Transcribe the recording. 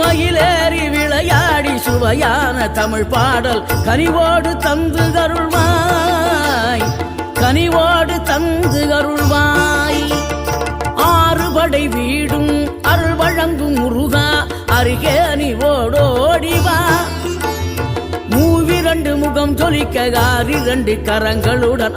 மயிலேறி விளையாடி சுவையான தமிழ் பாடல். கனிவோடு தந்து கருள்வாய் கனிவோடு தந்து அருள்வாய். ஆறுபடை வீடும் அருள் வழங்கும் முருகா அருகே நீ மூவிரண்டு முகம் ஜொலிக்க ஆறு இரண்டு கரங்களுடன்